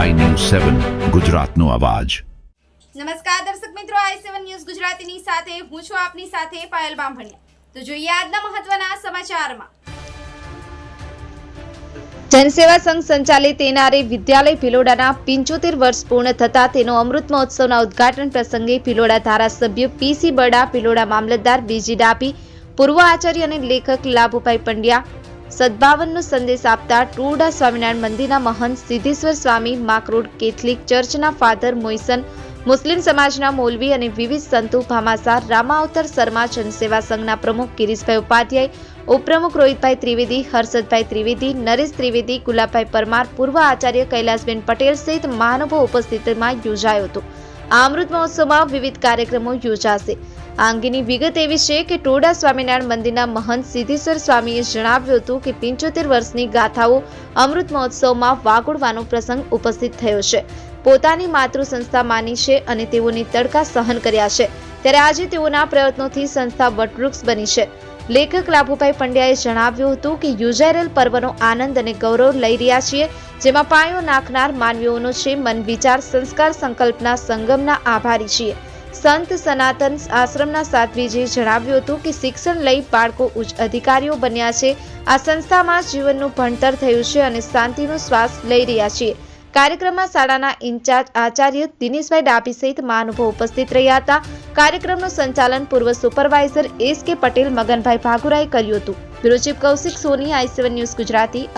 સેવન ગુજરાતનો અવાજ. નમસ્કાર દર્શક મિત્રો આઈ સેવન ન્યૂઝ ગુજરાતીની સાથે હું છું આપની સાથે પાયલ બામભણિયા. તો જોઈએ આજના મહત્વના સમાચારમાં. જનસેવા સંઘ સંચાલિત એનઆરએ વિદ્યાલય ભિલોડાના પિંચોતેર વર્ષ પૂર્ણ થતા તેનો અમૃત મહોત્સવના ઉદ્ઘાટન પ્રસંગે ભિલોડા ધારાસભ્ય પીસી બરડા ભિલોડા મામલતદાર બીજી ડાપી પૂર્વ આચાર્ય અને લેખક લાભુભાઈ પંડ્યા સદભાવનનો સંદેશ આપતા ટુરડા સ્વામિનારાયણ મંદિરના મહંત સિદ્ધેશ્વર સ્વામી માકરોડ કેથલિક ચર્ચના ફાધર મોઇસન મુસ્લિમ સમાજના મૌલવી અને વિવિધ સંતો ભામાસાર, રામાવતર શર્મા જનસેવા સંઘના પ્રમુખ ગિરીશભાઈ ઉપાધ્યાય, ઉપપ્રમુખ રોહિતભાઈ ત્રિવેદી, હર્ષદભાઈ ત્રિવેદી, નરેશ ત્રિવેદી, ગુલાબભાઈ પરમાર, પૂર્વ આચાર્ય કૈલાસબેન પટેલ સહિત મહાનુભાવ ઉપસ્થિતિમાં યોજાયો હતો. આ અમૃત મહોત્સવમાં વિવિધ કાર્યક્રમો યોજાશે. આ અંગેની વિગત એવી છે કે ટોડા સ્વામિનારાયણ મંદિરના મહંત સિદ્ધેશ્વર સ્વામીએ જણાવ્યું હતું કે પંચોતેર વર્ષની ગાથાઓ અમૃત મહોત્સવમાં વાગોડવાનો પ્રસંગ ઉપસ્થિત થયો છે. પોતાની માતૃ સંસ્થા માની છે અને તેઓની તડકા સહન કર્યા છે. ત્યારે આજે તેઓના પ્રયત્નોથી સંસ્થા વટવૃક્ષ બની છે. લેખક લાભુભાઈ પંડ્યાએ જણાવ્યું હતું કે યોજાઈ પર્વનો આનંદ અને ગૌરવ લઈ રહ્યા છીએ, જેમાં પાયો નાખનાર માનવીઓનો છે મન વિચાર સંસ્કાર સંકલ્પના, સંગમના આભારી છીએ. સંત સનાતન આશ્રમના સાધ્વીજીએ જણાવ્યું હતું કે શિક્ષણ લઈ બાળકો ઉચ્ચ અધિકારીઓ બન્યા છે. આ સંસ્થામાં જીવનનું ભણતર થયું છે અને શાંતિનો શ્વાસ લઈ રહ્યા છીએ. કાર્યક્રમમાં શાળાના ઇન્ચાર્જ આચાર્ય દિનેશભાઈ ડાભી સહિત મહાનુભાવ ઉપસ્થિત રહ્યા હતા. કાર્યક્રમનું સંચાલન પૂર્વ સુપરવાઇઝર એસ કે પટેલ, મગનભાઈ ભાગુરાએ કર્યું હતું. Bureau Kaushik Soni, I news Gujarati